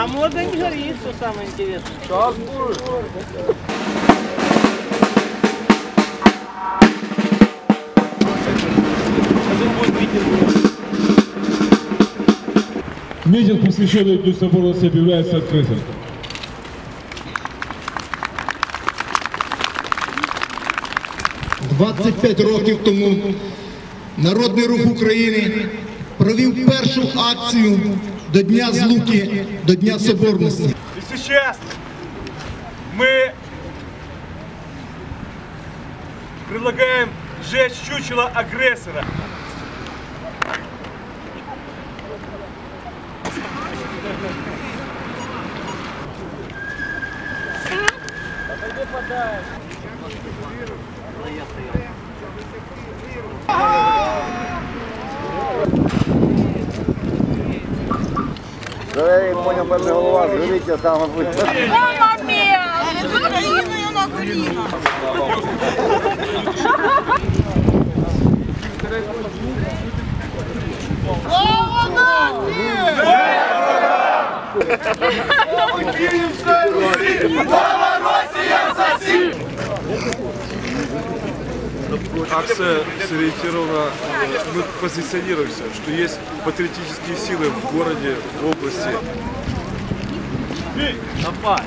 А мода не горит, что самое интересное. Сейчас будет. Митинг, посвященный Дню Соборности, объявляется открытым. – 25 років тому Народний рух України провів першу акцію до Дня Злуки, до Дня Соборності. И сейчас мы предлагаем сжечь чучело агрессора. Я понял, перша голова, дивіться, саме буде. Мама мія! З Україною на коліна! Слава нації! Акция сориентирована, мы позиционируемся, что есть патриотические силы в городе, в области. Давай!